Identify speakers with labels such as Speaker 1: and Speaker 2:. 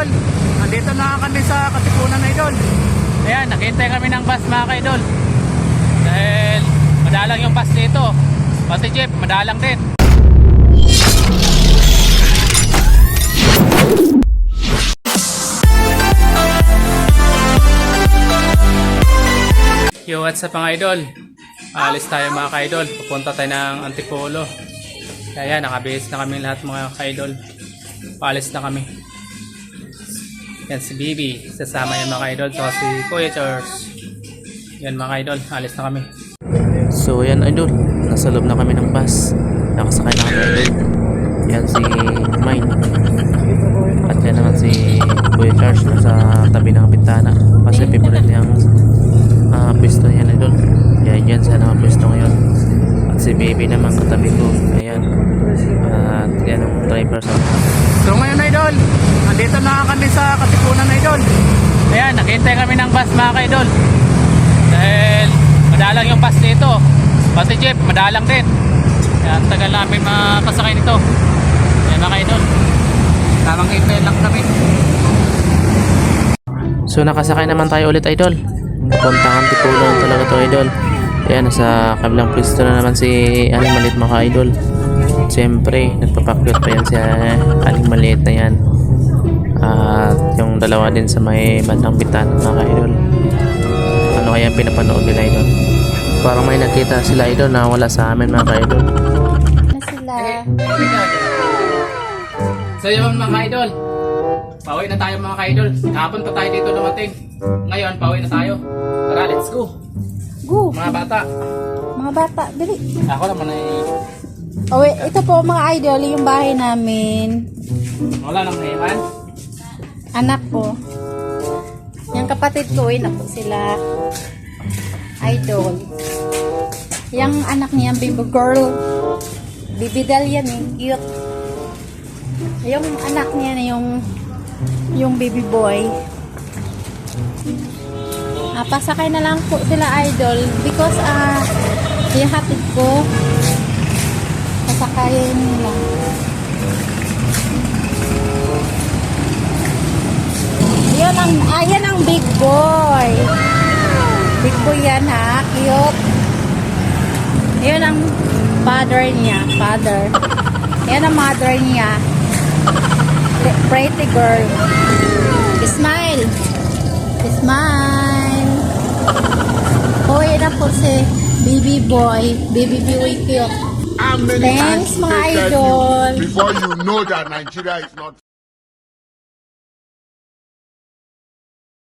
Speaker 1: idol. Nandito na kami sa Katipunan idol. Ayan, naghintay kami ng bus mga idol. Dahil madalang yung bus dito. Pati jeep, madalang din. Yo, what's up mga idol? Alis tayo mga ka-idol. Pupunta tayo ng Antipolo. Kaya nakabihis na kami lahat mga ka-idol. Paalis na kami. Yan si Bibi. Sasama yan mga ka-idol. Saka si Kuya Charles. Yan mga ka-idol. Alis na kami.
Speaker 2: So yan idol, nasa loob na kami ng bus. Nakasakay na kami idol. Yan si Mine. At yan naman si Kuya Charles nasa tabi ng bintana. Kasi favorite niyang uh, pisto niya idol. Yan yan siya nakapisto ngayon. At si Baby naman katabi ko. Ayan. At yan ang driver sa
Speaker 1: So ngayon idol, nandito na kami sa Katipunan idol. Ayan, naghintay kami ng bus mga ka-idol. Dahil madalang yung bus dito. Pati jeep, madalang din. Kaya ang tagal namin makasakay nito. Ayan mga ka-idol. Tamang email lang kami.
Speaker 2: So nakasakay naman tayo ulit idol. Papuntang Antipolo na talaga to idol. Ayan, sa kabilang pwesto na naman si Aling Maliit mga idol. Siyempre, nagpapakyot pa yan si uh, Aling Maliit na yan. At yung dalawa din sa may bandang bitana mga idol. Ano kaya ang pinapanood nila idol? Parang may nakita sila idol na wala sa amin mga idol.
Speaker 3: na sila.
Speaker 1: So yun mga ka-idol. Pauwi na tayo mga ka-idol. Kahapon pa tayo dito dumating. Ngayon, pauwi na tayo. Tara, let's go.
Speaker 3: Go!
Speaker 1: Mga bata.
Speaker 3: Mga bata, dali.
Speaker 1: Ako naman ay
Speaker 3: Oh, wait, ito po mga idol, yung bahay namin.
Speaker 1: wala nang naiman.
Speaker 3: Anak ko. Yung kapatid ko, yun po sila. Idol. Yung anak niya, baby girl. Baby doll yan eh, cute. Yung anak niya na yung yung baby boy. Ah, pasakay na lang po sila idol because ah ihatid ko pasakayin nila. Yan ang, ang big boy. Big boy yan ha, cute. Yan ang father niya, father. Yan ang mother niya. Pre- Pretty girl. Smile. Smile. Oh, yan na po si baby boy. Baby boy cute. Thanks, mga idol.
Speaker 4: before you know that Nigeria is not